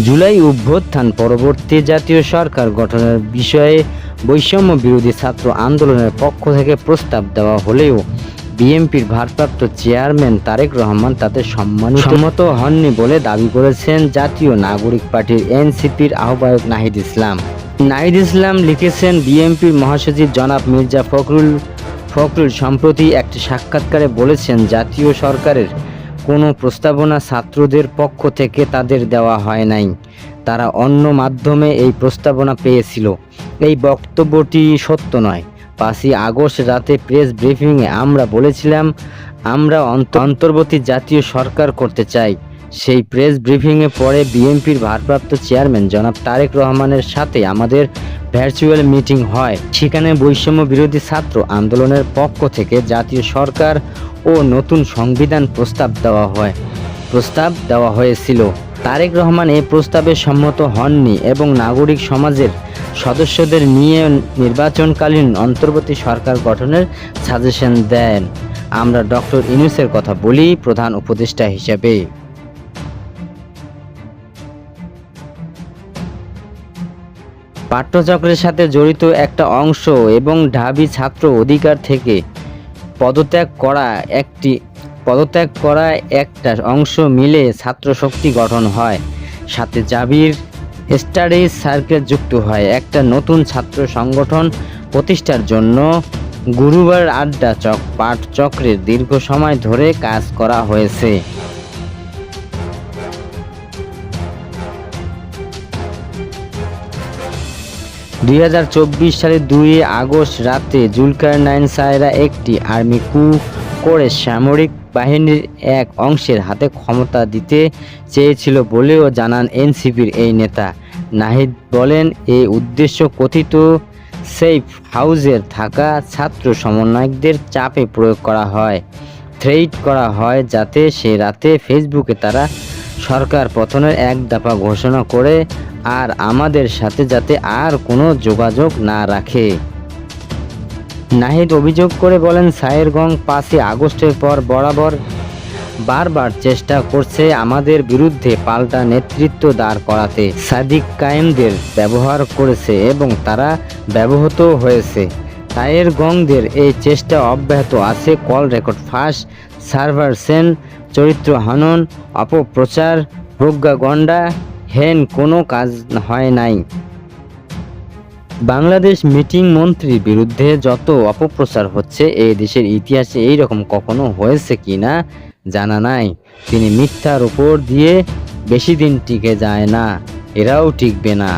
জুলাই অভ্যুত্থান পরবর্তী জাতীয় সরকার গঠনের বিষয়ে বৈষম্য বিরোধী ছাত্র আন্দোলনের পক্ষ থেকে প্রস্তাব দেওয়া হলেও বিএনপির ভারপ্রাপ্ত চেয়ারম্যান তারেক রহমান তাতে সম্মানিত সম্মত হননি বলে দাবি করেছেন জাতীয় নাগরিক পার্টির এনসিপির আহ্বায়ক নাহিদ ইসলাম। নাহিদ ইসলাম লিখেছেন বিএনপির মহাসচিব জনাব মির্জা ফখরুল ফখরুল সম্প্রতি একটি সাক্ষাৎকারে বলেছেন জাতীয় সরকারের কোনো প্রস্তাবনা ছাত্রদের পক্ষ থেকে তাদের দেওয়া হয় নাই। তারা অন্য মাধ্যমে এই প্রস্তাবনা পেয়েছিল। এই বক্তব্যটি সত্য নয়। পাঁচই আগস্ট রাতে প্রেস ব্রিফিংয়ে আমরা বলেছিলাম, আমরা অন্ত- অন্তর্বর্তী জাতীয় সরকার করতে চাই। সেই প্রেস ব্রিফিংয়ে পরে বিএনপির ভারপ্রাপ্ত চেয়ারম্যান জনাব তারেক রহমানের সাথে আমাদের ভার্চুয়াল মিটিং হয়। সেখানে বৈষম্য বিরোধী ছাত্র আন্দোলনের পক্ষ থেকে জাতীয় সরকার ও নতুন সংবিধান প্রস্তাব দেওয়া হয়। প্রস্তাব দেওয়া হয়েছিল। তারেক রহমান এই প্রস্তাবে সম্মত হননি এবং নাগরিক সমাজের সদস্যদের নিয়ে নির্বাচনকালীন অন্তর্বর্তী সরকার গঠনের সাজেশন দেন। আমরা ডক্টর ইনুসের কথা বলি প্রধান উপদেষ্টা হিসেবে। পাঠ্যচক্রের সাথে জড়িত একটা অংশ এবং ঢাবি ছাত্র অধিকার থেকে পদত্যাগ করা একটি, পদত্যাগ করা একটা অংশ মিলে ছাত্র শক্তি গঠন হয়। সাথে জাবির স্টাডি সার্কেল যুক্ত হয়। একটা নতুন ছাত্র সংগঠন প্রতিষ্ঠার জন্য গুরুবার আড্ডা চক পাঠ চক্রের দীর্ঘ সময় ধরে কাজ করা হয়েছে। দুই হাজার চব্বিশ সালের দুই আগস্ট রাতে জুলকার নাইন সায়রা একটি আর্মি কু করে সামরিক বাহিনীর এক অংশের হাতে ক্ষমতা দিতে চেয়েছিল বলেও জানান এনসিপির এই নেতা। নাহিদ বলেন এই উদ্দেশ্য কথিত, সেফ হাউজের থাকা ছাত্র সমন্বয়কদের চাপে প্রয়োগ করা হয় থ্রেট করা হয় যাতে সে রাতে ফেসবুকে তারা সরকার পতনের এক দফা ঘোষণা করে আর আমাদের সাথে যাতে আর কোনো যোগাযোগ না রাখে। নাহিদ অভিযোগ করে বলেন সায়েরগং পাঁচই আগস্টের পর বরাবর বারবার চেষ্টা করছে আমাদের বিরুদ্ধে পাল্টা নেতৃত্ব দাঁড় করাতে। সাদিক কায়েমদের ব্যবহার করেছে এবং তারা ব্যবহৃত হয়েছে। তায়ের গংদের এই চেষ্টা অব্যাহত আছে। কল রেকর্ড ফাঁস, সার্ভার সেন, চরিত্র হনন, অপপ্রচার প্রজ্ঞা গন্ডা হেন কোনো কাজ হয় নাই। বাংলাদেশ মিটিং মন্ত্রীর বিরুদ্ধে যত অপপ্রচার হচ্ছে এই দেশের ইতিহাসে এই রকম কখনো হয়েছে কি না জানা নাই। তিনি মিথ্যার উপর দিয়ে বেশি দিন টিকে যায় না, এরাও টিকবে না।